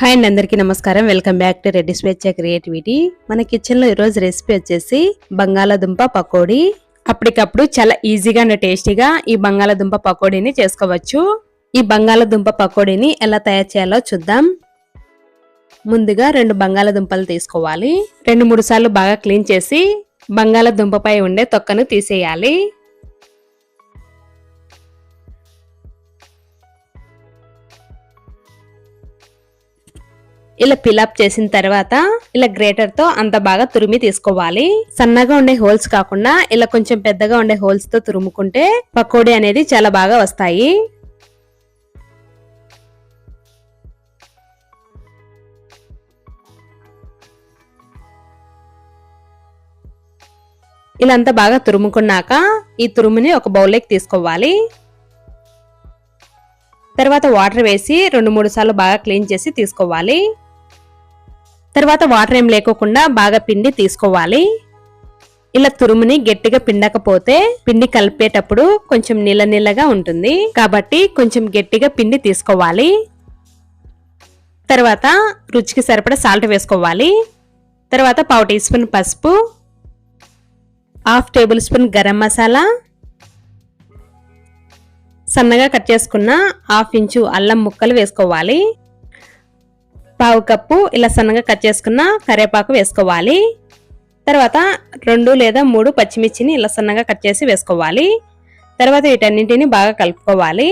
Hi అండి అందరికీ నమస్కారం. వెల్కమ్ బ్యాక్ టు రెడ్డి స్వేచ్ఛ క్రియేటివిటీ. మన కిచెన్లో ఈరోజు రెసిపీ వచ్చేసి బంగాళాదుంప పకోడీ. అప్పటికప్పుడు చాలా ఈజీగా అండ్ టేస్టీగా ఈ బంగాళాదుంప పకోడీని చేసుకోవచ్చు. ఈ బంగాళాదుంప పకోడీని ఎలా తయారు చేయాలో చూద్దాం. ముందుగా రెండు బంగాళాదుంపలు తీసుకోవాలి. రెండు మూడు సార్లు బాగా క్లీన్ చేసి బంగాళాదుంపపై ఉండే తొక్కను తీసేయాలి. ఇలా పిలప్ చేసిన తర్వాత ఇలా గ్రేటర్తో అంత బాగా తురిమి తీసుకోవాలి. సన్నగా ఉండే హోల్స్ కాకుండా ఇలా కొంచెం పెద్దగా ఉండే హోల్స్తో తురుముకుంటే పకోడీ అనేది చాలా బాగా వస్తాయి. ఇలా అంతా బాగా తురుముకున్నాక ఈ తురుముని ఒక బౌల్లోకి తీసుకోవాలి. తర్వాత వాటర్ వేసి రెండు మూడు సార్లు బాగా క్లీన్ చేసి తీసుకోవాలి. తర్వాత వాటర్ ఏం లేకోకుండా బాగా పిండి తీసుకోవాలి. ఇలా తురుముని గట్టిగా పిండకపోతే పిండి కలిపేటప్పుడు కొంచెం నీళ్ళ నీళ్ళగా ఉంటుంది. కాబట్టి కొంచెం గట్టిగా పిండి తీసుకోవాలి. తర్వాత రుచికి సరిపడా సాల్ట్ వేసుకోవాలి. తర్వాత పావు టీ స్పూన్ పసుపు half tablespoon garam masala సన్నగా కట్ చేసుకున్న హాఫ్ ఇంచు అల్లం ముక్కలు వేసుకోవాలి. పావు కప్పు ఇలా సన్నగా కట్ చేసుకున్న కరివేపాకు వేసుకోవాలి. తర్వాత రెండు లేదా మూడు పచ్చిమిర్చిని ఇలా సన్నగా కట్ చేసి వేసుకోవాలి. తర్వాత వీటన్నింటిని బాగా కలుపుకోవాలి.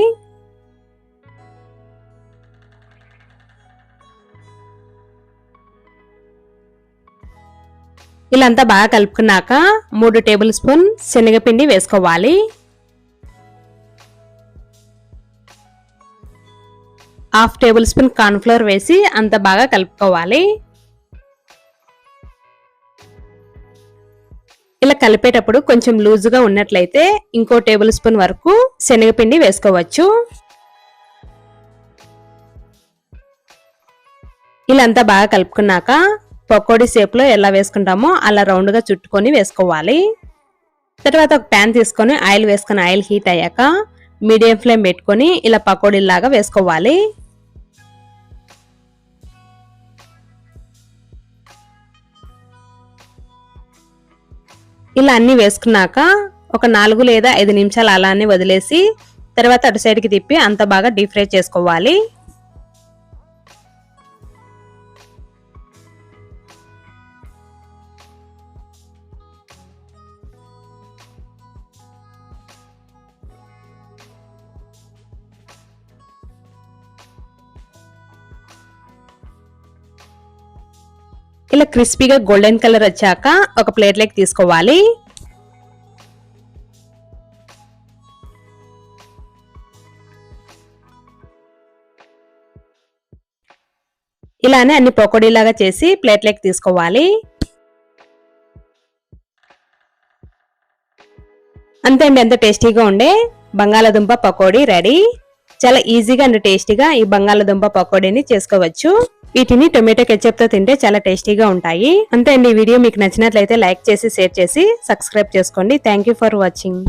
ఇలా అంతా బాగా కలుపుకున్నాక మూడు టేబుల్ స్పూన్ శనగపిండి వేసుకోవాలి. హాఫ్ టేబుల్ స్పూన్ కార్న్ఫ్లోర్ వేసి అంత బాగా కలుపుకోవాలి. ఇలా కలిపేటప్పుడు కొంచెం లూజుగా ఉన్నట్లయితే ఇంకో టేబుల్ స్పూన్ వరకు శనగపిండి వేసుకోవచ్చు. ఇలా అంతా బాగా కలుపుకున్నాక పకోడీ షేప్లో ఎలా వేసుకుంటామో అలా రౌండ్గా చుట్టుకొని వేసుకోవాలి. తర్వాత ఒక ప్యాన్ తీసుకొని ఆయిల్ వేసుకొని ఆయిల్ హీట్ అయ్యాక మీడియం ఫ్లేమ్ పెట్టుకొని ఇలా పకోడీలాగా వేసుకోవాలి. ఇలా అన్ని వేసుకున్నాక ఒక నాలుగు లేదా ఐదు నిమిషాలు అలానే వదిలేసి తర్వాత అటు సైడ్కి తిప్పి అంత బాగా డీప్ ఫ్రై చేసుకోవాలి. ఇలా క్రిస్పీగా గోల్డెన్ కలర్ వచ్చాక ఒక ప్లేట్లోకి తీసుకోవాలి. ఇలానే అన్ని పకోడీలాగా చేసి ప్లేట్లోకి తీసుకోవాలి. అంతే అండి ఎంత టేస్టీగా ఉండే బంగాళాదుంప పకోడీ రెడీ. చాలా ఈజీగా అండ్ టేస్టీగా ఈ బంగాళాదుంప పకోడీని చేసుకోవచ్చు. వీటిని టొమాటో కెచప్తో తింటే చాలా టేస్టీగా ఉంటాయి. అంతే అండి ఈ వీడియో మీకు నచ్చినట్లయితే లైక్ చేసి షేర్ చేసి సబ్స్క్రైబ్ చేసుకోండి. Thank for watching.